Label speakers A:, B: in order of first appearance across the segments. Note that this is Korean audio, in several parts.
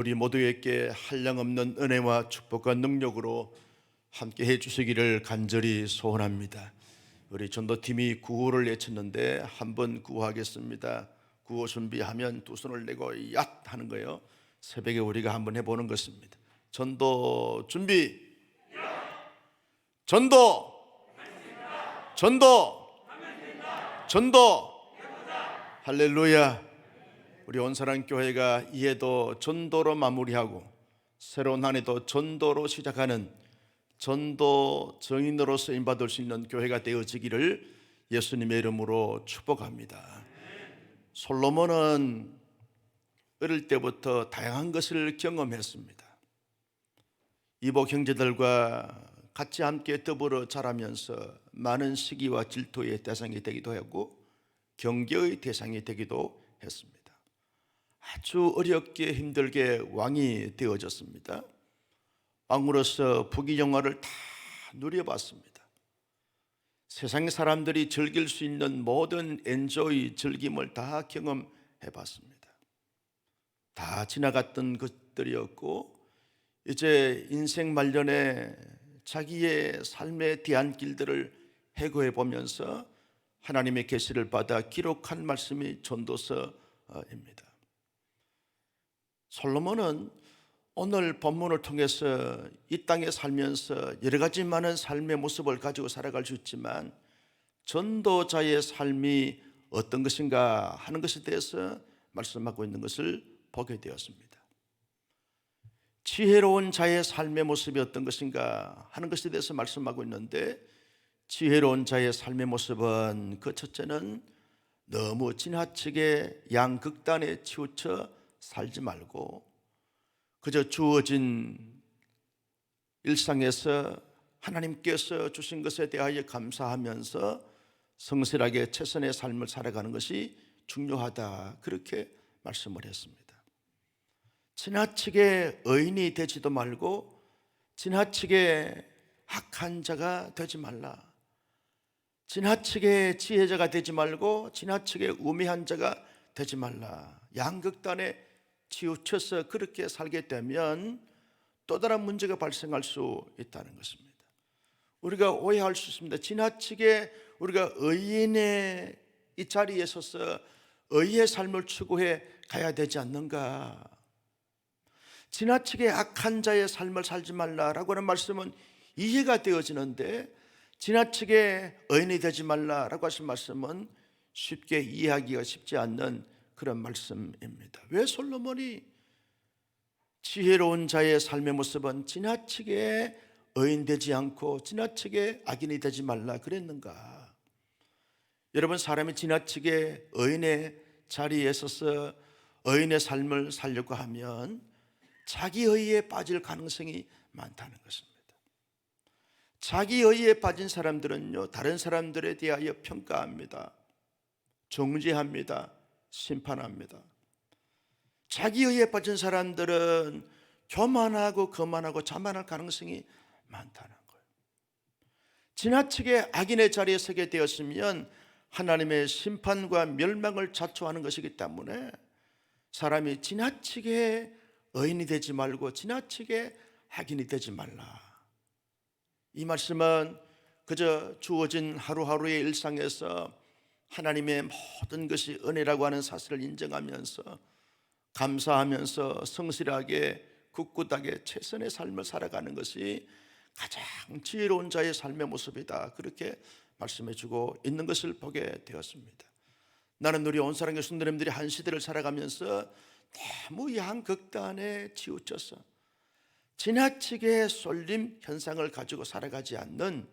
A: 우리 모두에게 한량없는 은혜와 축복과 능력으로 함께 해 주시기를 간절히 소원합니다. 우리 전도팀이 구호를 외쳤는데 한 번 구호하겠습니다. 구호 준비하면 두 손을 내고 얏 하는 거예요. 새벽에 우리가 한번 해보는 것입니다. 전도 준비. 전도. 전도. 전도. 할렐루야. 우리 온사랑 교회가 이해도 전도로 마무리하고 새로운 한 해도 전도로 시작하는 전도 정인으로 쓰임 받을 수 있는 교회가 되어지기를 예수님의 이름으로 축복합니다. 솔로몬은 어릴 때부터 다양한 것을 경험했습니다. 이복 형제들과 같이 함께 더불어 자라면서 많은 시기와 질투의 대상이 되기도 하고 경계의 대상이 되기도 했습니다. 아주 어렵게 힘들게 왕이 되어졌습니다. 왕으로서 부귀영화를 다 누려봤습니다. 세상 사람들이 즐길 수 있는 모든 엔조이 즐김을 다 경험해봤습니다. 다 지나갔던 것들이었고 이제 인생 말년에 자기의 삶의 대안길들을 해고해 보면서 하나님의 계시를 받아 기록한 말씀이 전도서입니다. 솔로몬은 오늘 본문을 통해서 이 땅에 살면서 여러 가지 많은 삶의 모습을 가지고 살아갈 수 있지만 전도자의 삶이 어떤 것인가 하는 것에 대해서 말씀하고 있는 것을 보게 되었습니다. 지혜로운 자의 삶의 모습이 어떤 것인가 하는 것에 대해서 말씀하고 있는데 지혜로운 자의 삶의 모습은 그 첫째는 너무 지나치게 양극단에 치우쳐 살지 말고 그저 주어진 일상에서 하나님께서 주신 것에 대하여 감사하면서 성실하게 최선의 삶을 살아가는 것이 중요하다. 그렇게 말씀을 했습니다. 지나치게 의인이 되지도 말고 지나치게 악한 자가 되지 말라. 지나치게 지혜자가 되지 말고 지나치게 우매한 자가 되지 말라. 양극단에 치우쳐서 그렇게 살게 되면 또 다른 문제가 발생할 수 있다는 것입니다. 우리가 오해할 수 있습니다. 지나치게 우리가 의인의 이 자리에 서서 의의 삶을 추구해 가야 되지 않는가? 지나치게 악한 자의 삶을 살지 말라라고 하는 말씀은 이해가 되어지는데 지나치게 의인이 되지 말라라고 하신 말씀은 쉽게 이해하기가 쉽지 않는 그런 말씀입니다. 왜 솔로몬이 지혜로운 자의 삶의 모습은 지나치게 의인되지 않고 지나치게 악인이 되지 말라 그랬는가? 여러분 사람이 지나치게 의인의 자리에 서서 의인의 삶을 살려고 하면 자기 의에 빠질 가능성이 많다는 것입니다. 자기 의에 빠진 사람들은요 다른 사람들에 대하여 평가합니다. 정죄합니다. 심판합니다. 자기 의에 빠진 사람들은 교만하고 거만하고 자만할 가능성이 많다는 거예요. 지나치게 악인의 자리에 서게 되었으면 하나님의 심판과 멸망을 자초하는 것이기 때문에 사람이 지나치게 의인이 되지 말고 지나치게 악인이 되지 말라. 이 말씀은 그저 주어진 하루하루의 일상에서 하나님의 모든 것이 은혜라고 하는 사실을 인정하면서 감사하면서 성실하게 굳굳하게 최선의 삶을 살아가는 것이 가장 지혜로운 자의 삶의 모습이다. 그렇게 말씀해 주고 있는 것을 보게 되었습니다. 나는 우리 온 사랑의 순도님들이 한 시대를 살아가면서 너무 양 극단에 치우쳐서 지나치게 쏠림 현상을 가지고 살아가지 않는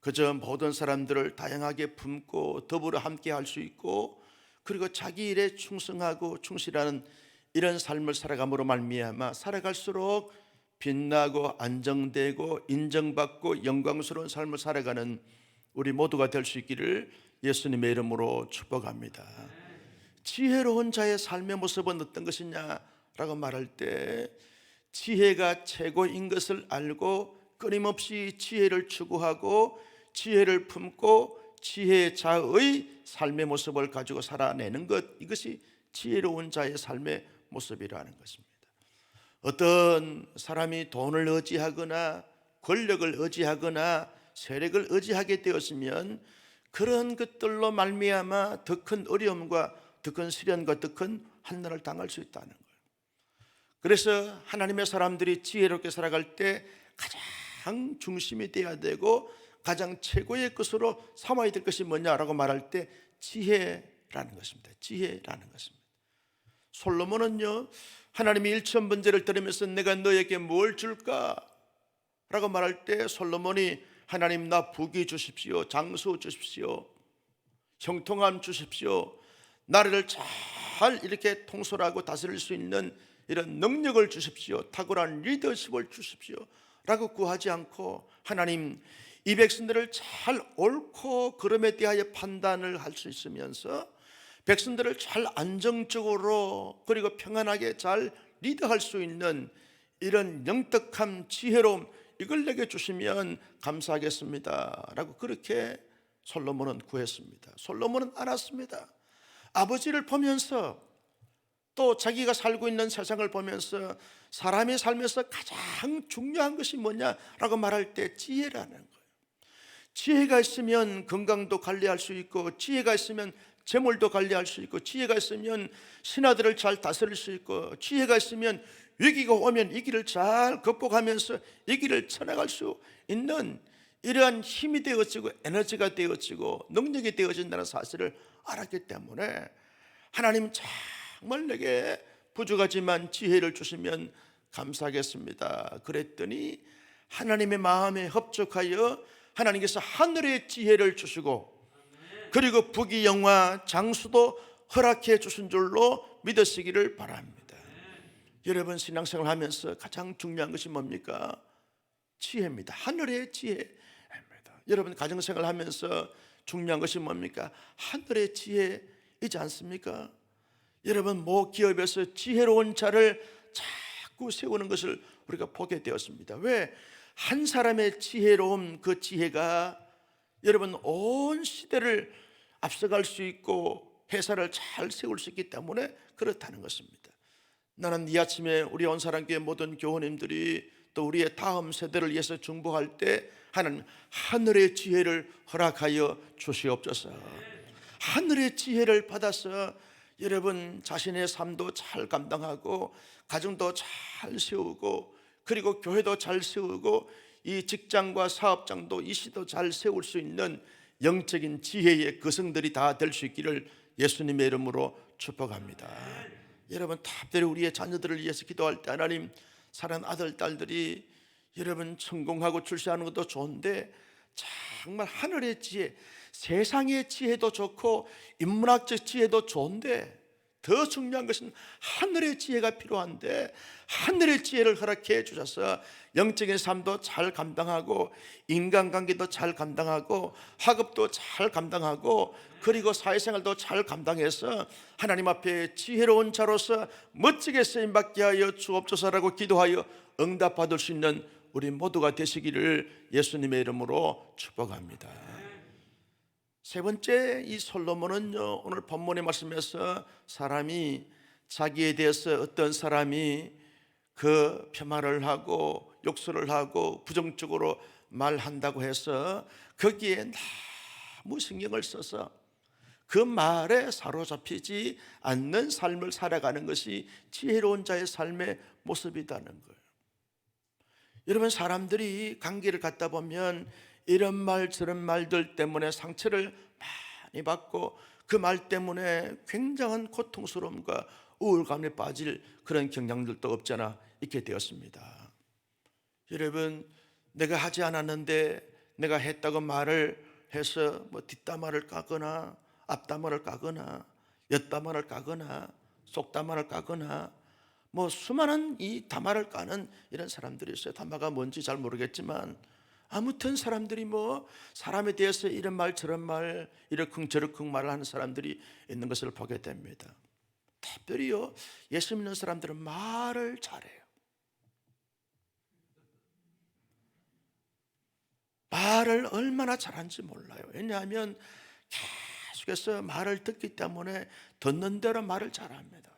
A: 그저 모든 사람들을 다양하게 품고 더불어 함께 할 수 있고 그리고 자기 일에 충성하고 충실하는 이런 삶을 살아감으로 말미암아 살아갈수록 빛나고 안정되고 인정받고 영광스러운 삶을 살아가는 우리 모두가 될 수 있기를 예수님의 이름으로 축복합니다. 지혜로운 자의 삶의 모습은 어떤 것이냐라고 말할 때 지혜가 최고인 것을 알고 끊임없이 지혜를 추구하고 지혜를 품고 지혜자의 삶의 모습을 가지고 살아내는 것 이것이 지혜로운 자의 삶의 모습이라는 것입니다. 어떤 사람이 돈을 의지하거나 권력을 의지하거나 세력을 의지하게 되었으면 그런 것들로 말미암아 더 큰 어려움과 더 큰 시련과 더 큰 한난을 당할 수 있다는 거예요. 그래서 하나님의 사람들이 지혜롭게 살아갈 때 가장 중심이 돼야 되고 가장 최고의 것으로 삼아야 될 것이 뭐냐라고 말할 때 지혜라는 것입니다. 지혜라는 것입니다. 솔로몬은요 하나님이 일천 번제를 드리면서 내가 너에게 뭘 줄까? 라고 말할 때 솔로몬이 하나님 나 부귀 주십시오 장수 주십시오 형통함 주십시오 나라를 잘 이렇게 통솔하고 다스릴 수 있는 이런 능력을 주십시오 탁월한 리더십을 주십시오 라고 구하지 않고 하나님 이 백성들을 잘 옳고 그름에 대하여 판단을 할 수 있으면서 백성들을 잘 안정적으로 그리고 평안하게 잘 리드할 수 있는 이런 영특함, 지혜로움 이걸 내게 주시면 감사하겠습니다. 라고 그렇게 솔로몬은 구했습니다. 솔로몬은 알았습니다. 아버지를 보면서 또 자기가 살고 있는 세상을 보면서 사람의 삶에서 가장 중요한 것이 뭐냐라고 말할 때 지혜라는 거예요. 지혜가 있으면 건강도 관리할 수 있고 지혜가 있으면 재물도 관리할 수 있고 지혜가 있으면 신하들을 잘 다스릴 수 있고 지혜가 있으면 위기가 오면 이 길을 잘 극복하면서 이 길을 쳐나갈 수 있는 이러한 힘이 되어지고 에너지가 되어지고 능력이 되어진다는 사실을 알았기 때문에 하나님 정말 내게 부족하지만 지혜를 주시면 감사하겠습니다. 그랬더니 하나님의 마음에 합족하여 하나님께서 하늘의 지혜를 주시고 그리고 부귀 영화 장수도 허락해 주신 줄로 믿으시기를 바랍니다. 여러분 신앙생활 하면서 가장 중요한 것이 뭡니까? 지혜입니다. 하늘의 지혜입니다. 여러분 가정생활 하면서 중요한 것이 뭡니까? 하늘의 지혜이지 않습니까? 여러분 모 기업에서 지혜로운 자를 자꾸 세우는 것을 우리가 보게 되었습니다. 왜? 한 사람의 지혜로움 그 지혜가 여러분 온 시대를 앞서갈 수 있고 회사를 잘 세울 수 있기 때문에 그렇다는 것입니다. 나는 이 아침에 우리 온사랑교회 모든 교우님들이 또 우리의 다음 세대를 위해서 중보할 때 하나님 하늘의 지혜를 허락하여 주시옵소서. 하늘의 지혜를 받아서 여러분 자신의 삶도 잘 감당하고 가정도 잘 세우고 그리고 교회도 잘 세우고 이 직장과 사업장도 이 시도 잘 세울 수 있는 영적인 지혜의 거성들이 다 될 수 있기를 예수님의 이름으로 축복합니다. 여러분 특별히 우리의 자녀들을 위해서 기도할 때 하나님 사랑 아들 딸들이 여러분 성공하고 출세하는 것도 좋은데 정말 하늘의 지혜, 세상의 지혜도 좋고 인문학적 지혜도 좋은데 더 중요한 것은 하늘의 지혜가 필요한데 하늘의 지혜를 허락해 주셔서 영적인 삶도 잘 감당하고 인간관계도 잘 감당하고 학업도 잘 감당하고 그리고 사회생활도 잘 감당해서 하나님 앞에 지혜로운 자로서 멋지게 쓰임 받게 하여 주옵소서라고 기도하여 응답 받을 수 있는 우리 모두가 되시기를 예수님의 이름으로 축복합니다. 세 번째 이 솔로몬은요 오늘 본문의 말씀에서 사람이 자기에 대해서 어떤 사람이 그 폄하를 하고 욕설을 하고 부정적으로 말한다고 해서 거기에 너무 신경을 써서 그 말에 사로잡히지 않는 삶을 살아가는 것이 지혜로운 자의 삶의 모습이라는 거예요. 여러분 사람들이 관계를 갖다 보면 이런 말 저런 말들 때문에 상처를 많이 받고 그 말 때문에 굉장한 고통스러움과 우울감에 빠질 그런 경향들도 없잖아 있게 되었습니다. 여러분 내가 하지 않았는데 내가 했다고 말을 해서 뭐 뒷담화를 까거나 앞담화를 까거나 옆담화를 까거나 속담화를 까거나 뭐 수많은 이 담화를 까는 이런 사람들이 있어요. 담화가 뭔지 잘 모르겠지만 아무튼 사람들이 뭐 사람에 대해서 이런 말 저런 말 이러쿵 저러쿵 말을 하는 사람들이 있는 것을 보게 됩니다. 특별히요 예수 믿는 사람들은 말을 잘해요. 말을 얼마나 잘하는지 몰라요. 왜냐하면 계속해서 말을 듣기 때문에 듣는 대로 말을 잘합니다.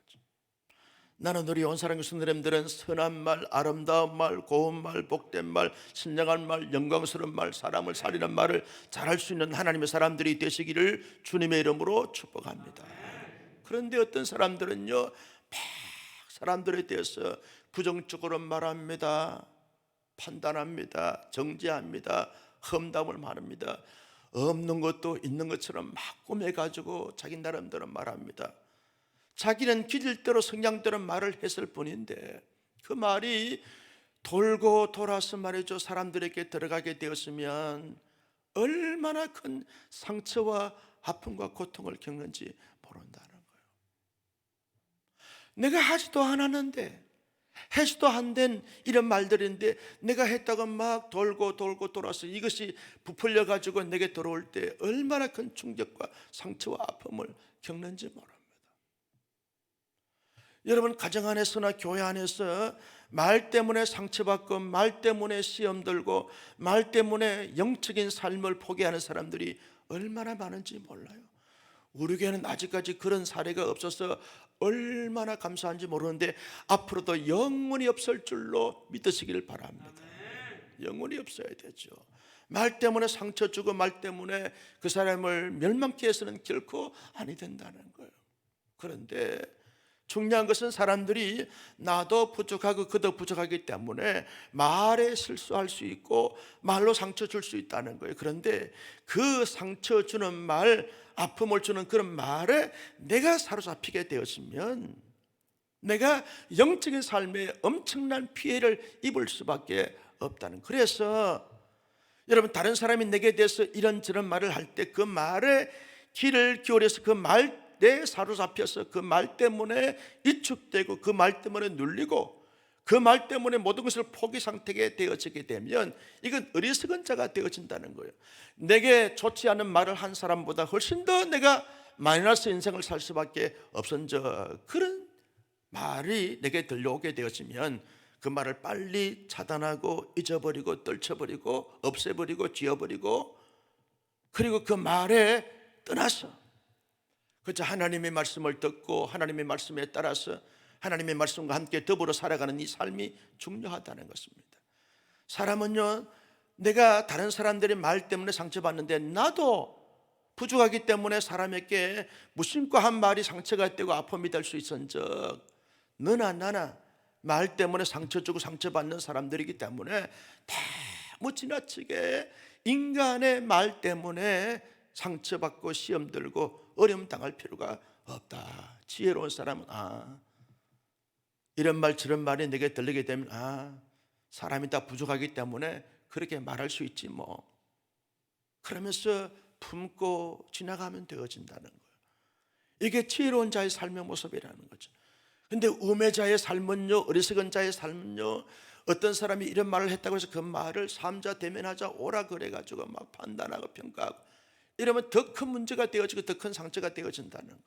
A: 나는 우리 온사랑 성도님들은 선한 말, 아름다운 말, 고운 말, 복된 말, 신령한 말, 영광스러운 말, 사람을 살리는 말을 잘할 수 있는 하나님의 사람들이 되시기를 주님의 이름으로 축복합니다. 그런데 어떤 사람들은요, 막 사람들에 대해서 부정적으로 말합니다. 판단합니다. 정죄합니다. 험담을 말합니다. 없는 것도 있는 것처럼 막 꾸며가지고 자기 나름대로 말합니다. 자기는 기질대로 성향대로 말을 했을 뿐인데 그 말이 돌고 돌아서 말이죠 사람들에게 들어가게 되었으면 얼마나 큰 상처와 아픔과 고통을 겪는지 모른다는 거예요. 내가 하지도 않았는데 해지도 안 된 이런 말들인데 내가 했다가 막 돌고 돌고 돌아서 이것이 부풀려 가지고 내게 들어올 때 얼마나 큰 충격과 상처와 아픔을 겪는지 모릅니다. 여러분 가정 안에서나 교회 안에서 말 때문에 상처받고 말 때문에 시험 들고 말 때문에 영적인 삶을 포기하는 사람들이 얼마나 많은지 몰라요. 우리 교회는 아직까지 그런 사례가 없어서 얼마나 감사한지 모르는데 앞으로도 영원히 없을 줄로 믿으시기를 바랍니다. 영원히 없어야 되죠. 말 때문에 상처 주고 말 때문에 그 사람을 멸망케 해서는 결코 아니 된다는 거예요. 그런데 중요한 것은 사람들이 나도 부족하고 그도 부족하기 때문에 말에 실수할 수 있고 말로 상처 줄 수 있다는 거예요. 그런데 그 상처 주는 말, 아픔을 주는 그런 말에 내가 사로잡히게 되었으면 내가 영적인 삶에 엄청난 피해를 입을 수밖에 없다는. 그래서 여러분 다른 사람이 내게 대해서 이런저런 말을 할 때 그 말에 귀를 기울여서 그 말 내 사로잡혀서 그 말 때문에 위축되고 그 말 때문에 눌리고 그 말 때문에 모든 것을 포기 상태에 되어지게 되면 이건 어리석은 자가 되어진다는 거예요. 내게 좋지 않은 말을 한 사람보다 훨씬 더 내가 마이너스 인생을 살 수밖에 없은 저 그런 말이 내게 들려오게 되어지면 그 말을 빨리 차단하고 잊어버리고 떨쳐버리고 없애버리고 지워버리고 그리고 그 말에 떠나서 그저 하나님의 말씀을 듣고 하나님의 말씀에 따라서 하나님의 말씀과 함께 더불어 살아가는 이 삶이 중요하다는 것입니다. 사람은요, 내가 다른 사람들의 말 때문에 상처받는데 나도 부족하기 때문에 사람에게 무심코 한 말이 상처가 되고 아픔이 될 수 있은즉 너나 나나 말 때문에 상처 주고 상처받는 사람들이기 때문에 너무 지나치게 인간의 말 때문에 상처받고 시험 들고 어려움 당할 필요가 없다. 지혜로운 사람은 아 이런 말 저런 말이 내게 들리게 되면 아 사람이 다 부족하기 때문에 그렇게 말할 수 있지 뭐 그러면서 품고 지나가면 되어진다는 거예요. 이게 지혜로운 자의 삶의 모습이라는 거죠. 근데 우매자의 삶은요, 어리석은 자의 삶은요, 어떤 사람이 이런 말을 했다고 해서 그 말을 삼자 대면하자 오라 그래가지고 막 판단하고 평가하고 이러면 더 큰 문제가 되어지고 더 큰 상처가 되어진다는 거예요.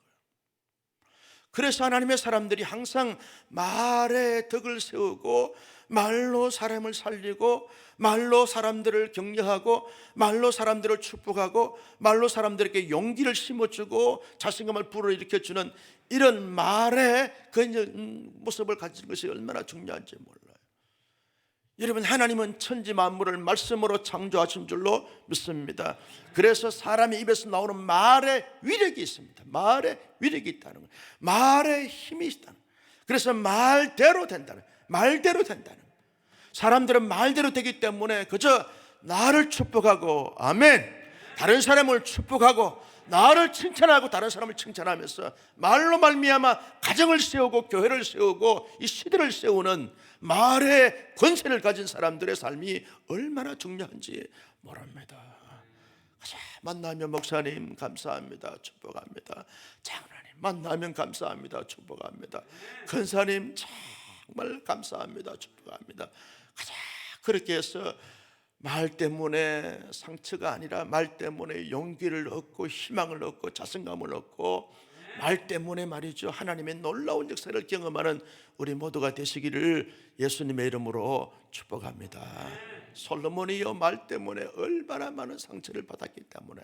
A: 그래서 하나님의 사람들이 항상 말에 덕을 세우고 말로 사람을 살리고 말로 사람들을 격려하고 말로 사람들을 축복하고 말로 사람들에게 용기를 심어주고 자신감을 불어일으켜 주는 이런 말의 그 모습을 가지는 것이 얼마나 중요한지 몰라요. 여러분 하나님은 천지 만물을 말씀으로 창조하신 줄로 믿습니다. 그래서 사람의 입에서 나오는 말의 위력이 있습니다. 말의 위력이 있다는 거예요. 말의 힘이 있다는 거예요. 그래서 말대로 된다는 거예요. 말대로 된다는 거예요. 사람들은 말대로 되기 때문에 그저 나를 축복하고 아멘. 다른 사람을 축복하고 나를 칭찬하고 다른 사람을 칭찬하면서 말로 말미암아 가정을 세우고 교회를 세우고 이 시대를 세우는 말의 권세를 가진 사람들의 삶이 얼마나 중요한지 모릅니다. 만나면 목사님 감사합니다. 축복합니다. 장로님 만나면 감사합니다. 축복합니다. 근사님 정말 감사합니다. 축복합니다. 그렇게 해서 말 때문에 상처가 아니라 말 때문에 용기를 얻고 희망을 얻고 자신감을 얻고 말 때문에 말이죠 하나님의 놀라운 역사를 경험하는 우리 모두가 되시기를 예수님의 이름으로 축복합니다. 솔로몬이요 말 때문에 얼마나 많은 상처를 받았기 때문에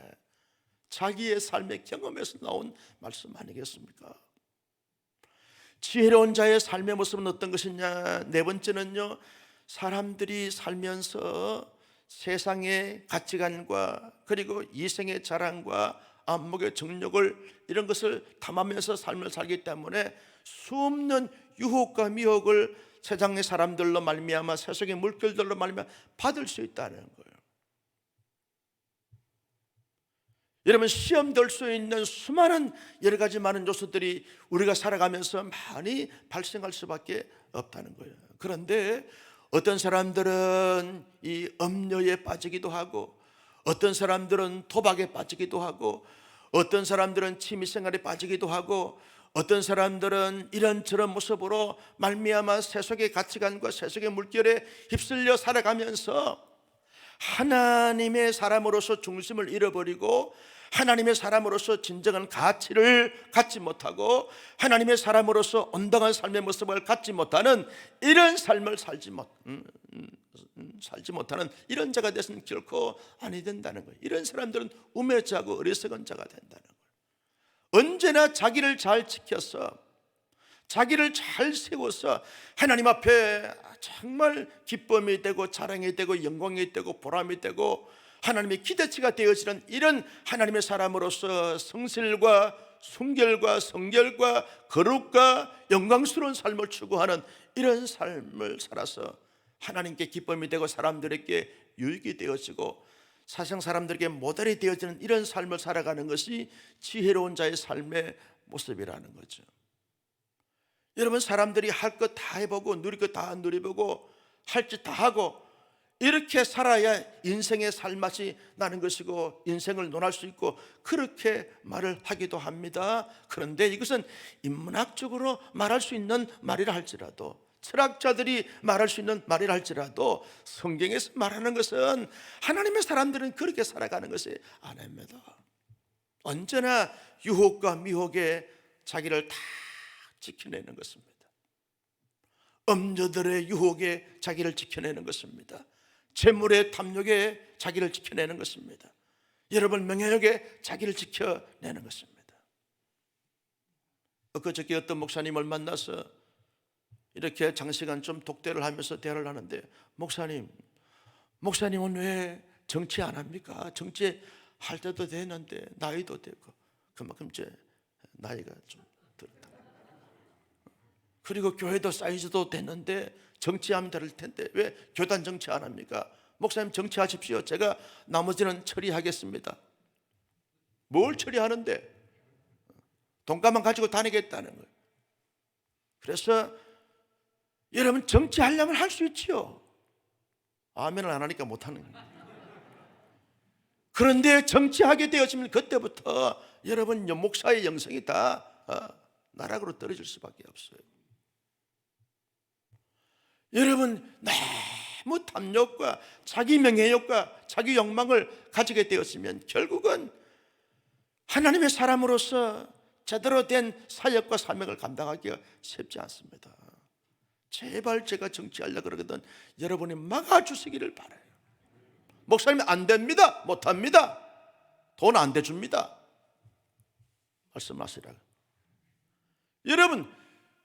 A: 자기의 삶의 경험에서 나온 말씀 아니겠습니까? 지혜로운 자의 삶의 모습은 어떤 것이냐? 네 번째는요. 사람들이 살면서 세상의 가치관과 그리고 이생의 자랑과 안목의 정력을 이런 것을 담으면서 삶을 살기 때문에 수없는 유혹과 미혹을 세상의 사람들로 말미암아 세상의 물결들로 말미암아 받을 수 있다는 거예요. 여러분 시험 될 수 있는 수많은 여러 가지 많은 요소들이 우리가 살아가면서 많이 발생할 수밖에 없다는 거예요. 그런데 어떤 사람들은 이 음료에 빠지기도 하고 어떤 사람들은 도박에 빠지기도 하고 어떤 사람들은 취미생활에 빠지기도 하고 어떤 사람들은 이런저런 모습으로 말미암아 세속의 가치관과 세속의 물결에 휩쓸려 살아가면서 하나님의 사람으로서 중심을 잃어버리고 하나님의 사람으로서 진정한 가치를 갖지 못하고 하나님의 사람으로서 온당한 삶의 모습을 갖지 못하는 이런 삶을 살지 못 음, 음, 음, 살지 못하는 이런 자가 되서는 결코 아니 된다는 거예요. 이런 사람들은 우매자고 어리석은 자가 된다는 거예요. 언제나 자기를 잘 지켜서 자기를 잘 세워서 하나님 앞에 정말 기쁨이 되고 자랑이 되고 영광이 되고 보람이 되고 하나님의 기대치가 되어지는 이런 하나님의 사람으로서 성실과 순결과 성결과 거룩과 영광스러운 삶을 추구하는 이런 삶을 살아서 하나님께 기쁨이 되고 사람들에게 유익이 되어지고 사상 사람들에게 모델이 되어지는 이런 삶을 살아가는 것이 지혜로운 자의 삶의 모습이라는 거죠. 여러분 사람들이 할 것 다 해보고 누릴 것 다 누려보고 할 짓 다 하고 이렇게 살아야 인생의 살맛이 나는 것이고 인생을 논할 수 있고 그렇게 말을 하기도 합니다. 그런데 이것은 인문학적으로 말할 수 있는 말이라 할지라도 철학자들이 말할 수 있는 말이라 할지라도 성경에서 말하는 것은 하나님의 사람들은 그렇게 살아가는 것이 아닙니다. 언제나 유혹과 미혹에 자기를 다 지켜내는 것입니다. 음녀들의 유혹에 자기를 지켜내는 것입니다. 재물의 탐욕에 자기를 지켜내는 것입니다. 여러분 명예욕에 자기를 지켜내는 것입니다. 엊그저께 어떤 목사님을 만나서 이렇게 장시간 좀 독대를 하면서 대화를 하는데 목사님, 목사님은 왜 정치 안 합니까? 정치 할 때도 되는데 나이도 되고 그만큼 이제 나이가 좀 들었다. 그리고 교회도 사이즈도 됐는데 정치하면 될 텐데 왜 교단 정치 안 합니까? 목사님 정치하십시오. 제가 나머지는 처리하겠습니다. 뭘 처리하는데? 돈가만 가지고 다니겠다는 거예요. 그래서 여러분 정치하려면 할 수 있지요. 아멘을 안 하니까 못 하는 거예요. 그런데 정치하게 되어지면 그때부터 여러분 목사의 영성이 다 어, 나락으로 떨어질 수밖에 없어요. 여러분 너무 탐욕과 자기 명예욕과 자기 욕망을 가지게 되었으면 결국은 하나님의 사람으로서 제대로 된 사역과 사명을 감당하기가 쉽지 않습니다. 제발 제가 정치하려 그러거든 여러분이 막아주시기를 바라요. 목사님 안 됩니다. 못 합니다. 돈 안 대줍니다. 말씀하시라. 여러분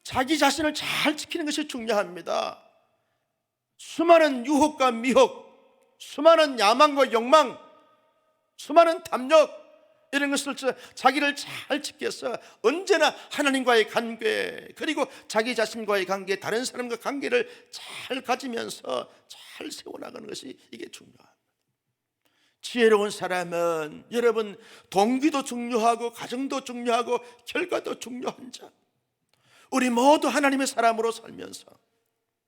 A: 자기 자신을 잘 지키는 것이 중요합니다. 수많은 유혹과 미혹, 수많은 야망과 욕망, 수많은 탐욕 이런 것을 자기를 잘 지켜서 언제나 하나님과의 관계 그리고 자기 자신과의 관계 다른 사람과 관계를 잘 가지면서 잘 세워나가는 것이 이게 중요합니다. 지혜로운 사람은 여러분 동기도 중요하고 가정도 중요하고 결과도 중요한 자. 우리 모두 하나님의 사람으로 살면서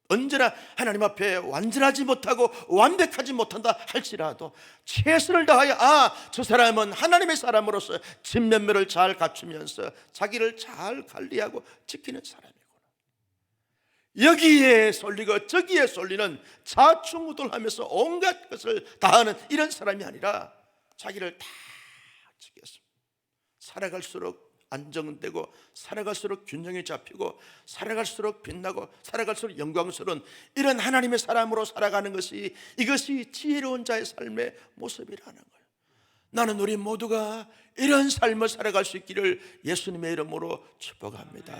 A: 언제나 하나님 앞에 완전하지 못하고 완벽하지 못한다 할지라도 최선을 다하여 아 저 사람은 하나님의 사람으로서 진면면을 잘 갖추면서 자기를 잘 관리하고 지키는 사람이구나. 여기에 쏠리고 저기에 쏠리는 자충우돌하면서 온갖 것을 다하는 이런 사람이 아니라 자기를 다 지켰습니다. 살아갈수록 안정되고 살아갈수록 균형이 잡히고 살아갈수록 빛나고 살아갈수록 영광스러운 이런 하나님의 사람으로 살아가는 것이 이것이 지혜로운 자의 삶의 모습이라는 거예요. 나는 우리 모두가 이런 삶을 살아갈 수 있기를 예수님의 이름으로 축복합니다.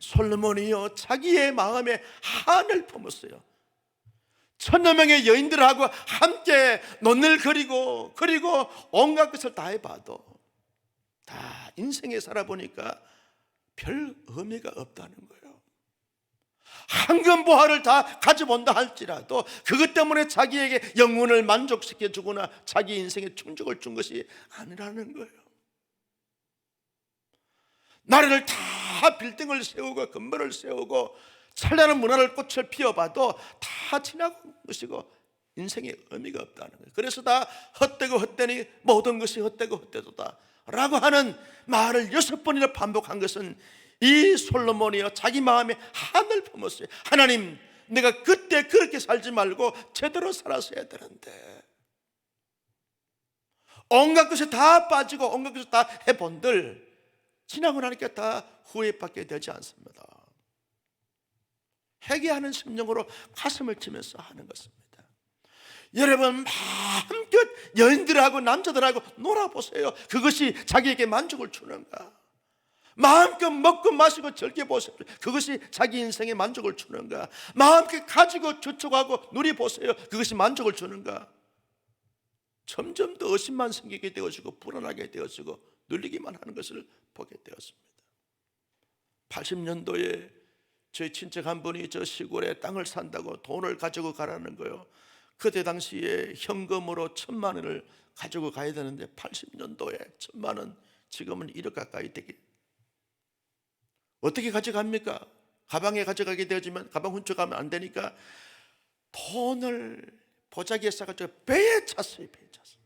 A: 솔로몬이요 자기의 마음에 한을 품었어요. 천여 명의 여인들하고 함께 논을 그리고 그리고 온갖 것을 다 해봐도 다 인생에 살아보니까 별 의미가 없다는 거예요. 황금 보화를 다 가져본다 할지라도 그것 때문에 자기에게 영혼을 만족시켜 주거나 자기 인생에 충족을 준 것이 아니라는 거예요. 나라를 다 빌딩을 세우고 건물을 세우고 찬란한 문화를 꽃을 피워봐도 다 지나간 것이고 인생에 의미가 없다는 거예요. 그래서 다 헛되고 헛되니 모든 것이 헛되고 헛되도다 라고 하는 말을 여섯 번이나 반복한 것은 이 솔로몬이요 자기 마음에 한을 품었어요. 하나님, 내가 그때 그렇게 살지 말고 제대로 살았어야 되는데 온갖 것이 다 빠지고 온갖 것이 다 해본들 지나고 나니까 다 후회밖에 되지 않습니다. 회개하는 심령으로 가슴을 치면서 하는 것입니다. 여러분 마음껏 여인들하고 남자들하고 놀아보세요. 그것이 자기에게 만족을 주는가? 마음껏 먹고 마시고 즐겨보세요. 그것이 자기 인생에 만족을 주는가? 마음껏 가지고 저축하고 누리보세요. 그것이 만족을 주는가? 점점 더 의심만 생기게 되어지고 불안하게 되어지고 눌리기만 하는 것을 보게 되었습니다. 80년도에 저희 친척 한 분이 저 시골에 땅을 산다고 돈을 가지고 가라는 거요. 그때 당시에 현금으로 천만 원을 가지고 가야 되는데 80년도에 천만 원 지금은 1억 가까이 되게 어떻게 가져갑니까? 가방에 가져가게 되어지면 가방 훔쳐가면 안 되니까 돈을 보자기에 싸가지고 배에 찼어요 배에 찼어요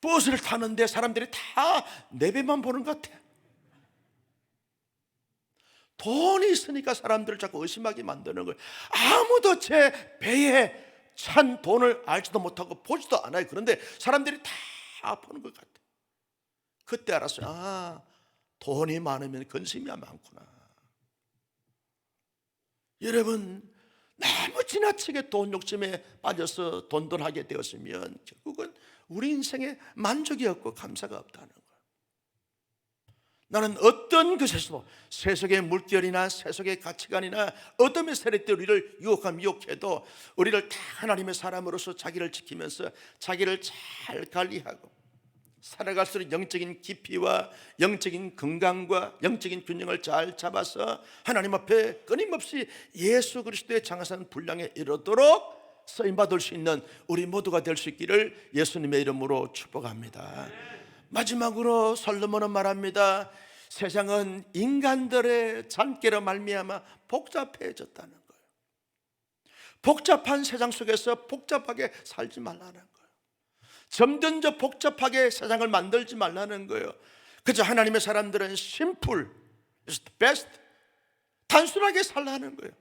A: 버스를 타는데 사람들이 다 내 배만 보는 것 같아. 돈이 있으니까 사람들을 자꾸 의심하게 만드는 거예요. 아무도 제 배에 찬 돈을 알지도 못하고 보지도 않아요 그런데 사람들이 다 보는 것 같아 그때 알았어요 아 돈이 많으면 근심이 많구나. 여러분 너무 지나치게 돈 욕심에 빠져서 돈돈하게 되었으면 결국은 우리 인생에 만족이 없고 감사가 없다는. 나는 어떤 것에서도 세속의 물결이나 세속의 가치관이나 어둠의 세력들 우리를 유혹하면 유혹해도 우리를 다 하나님의 사람으로서 자기를 지키면서 자기를 잘 관리하고 살아갈수록 영적인 깊이와 영적인 건강과 영적인 균형을 잘 잡아서 하나님 앞에 끊임없이 예수 그리스도의 장하산 분량에 이르도록 쓰임 받을 수 있는 우리 모두가 될 수 있기를 예수님의 이름으로 축복합니다. 마지막으로 솔로몬은 말합니다. 세상은 인간들의 잔꾀로 말미암아 복잡해졌다는 거예요. 복잡한 세상 속에서 복잡하게 살지 말라는 거예요. 점점 더 복잡하게 세상을 만들지 말라는 거예요. 그저 하나님의 사람들은 심플, is the best, 단순하게 살라는 거예요.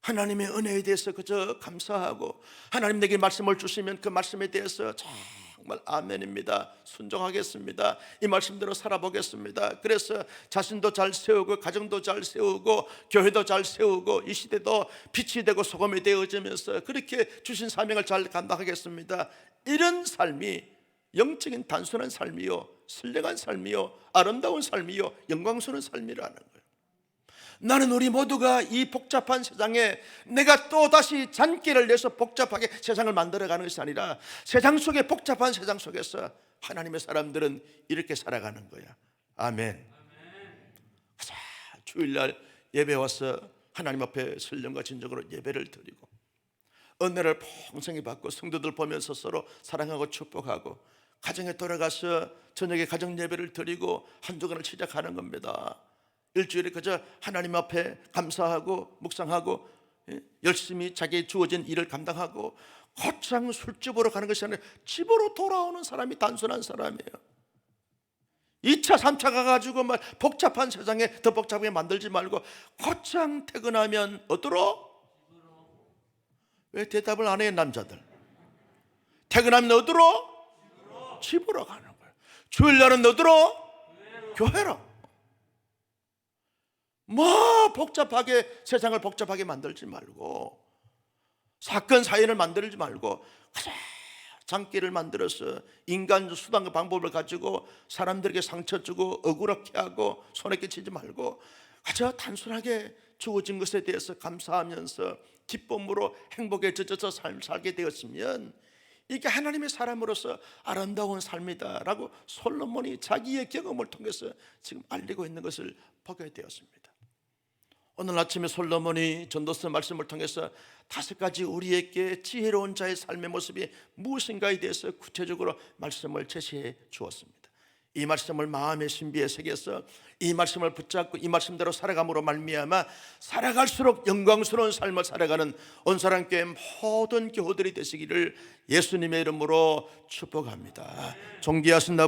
A: 하나님의 은혜에 대해서 그저 감사하고 하나님 내게 말씀을 주시면 그 말씀에 대해서 정말 아멘입니다. 순종하겠습니다. 이 말씀대로 살아보겠습니다. 그래서 자신도 잘 세우고 가정도 잘 세우고 교회도 잘 세우고 이 시대도 빛이 되고 소금이 되어지면서 그렇게 주신 사명을 잘 감당하겠습니다. 이런 삶이 영적인 단순한 삶이요, 선량한 삶이요, 아름다운 삶이요, 영광스러운 삶이라는 거예요. 나는 우리 모두가 이 복잡한 세상에 내가 또 다시 잔기를 내서 복잡하게 세상을 만들어가는 것이 아니라 세상 속에 복잡한 세상 속에서 하나님의 사람들은 이렇게 살아가는 거야. 아멘. 자, 주일날 예배 와서 하나님 앞에 설령과 진정으로 예배를 드리고 은혜를 풍성히 받고 성도들 보면서 서로 사랑하고 축복하고 가정에 돌아가서 저녁에 가정 예배를 드리고 한 주간을 시작하는 겁니다. 일주일에 그저 하나님 앞에 감사하고 묵상하고 예, 열심히 자기의 주어진 일을 감당하고 곧장 술집으로 가는 것이 아니라 집으로 돌아오는 사람이 단순한 사람이에요. 2차, 3차 가가지고 막 복잡한 세상에 더 복잡하게 만들지 말고 곧장 퇴근하면 어디로? 왜 대답을 안 해요, 남자들? 퇴근하면 어디로? 집으로 가는 거예요. 주일날은 어디로? 교회로. 뭐 복잡하게 세상을 복잡하게 만들지 말고 사건 사연을 만들지 말고 장기를 만들어서 인간 수단과 방법을 가지고 사람들에게 상처 주고 억울하게 하고 손에 끼치지 말고 아주 단순하게 주어진 것에 대해서 감사하면서 기쁨으로 행복에 젖어서 삶 살게 되었으면 이게 하나님의 사람으로서 아름다운 삶이다라고 솔로몬이 자기의 경험을 통해서 지금 알리고 있는 것을 보게 되었습니다. 오늘 아침에 솔로몬이 전도서 말씀을 통해서 다섯 가지 우리에게 지혜로운 자의 삶의 모습이 무엇인가에 대해서 구체적으로 말씀을 제시해 주었습니다. 이 말씀을 마음의 신비에 새겨서 이 말씀을 붙잡고 이 말씀대로 살아감으로 말미암아 살아갈수록 영광스러운 삶을 살아가는 온사랑교회 모든 교우들이 되시기를 예수님의 이름으로 축복합니다. 존귀하신 나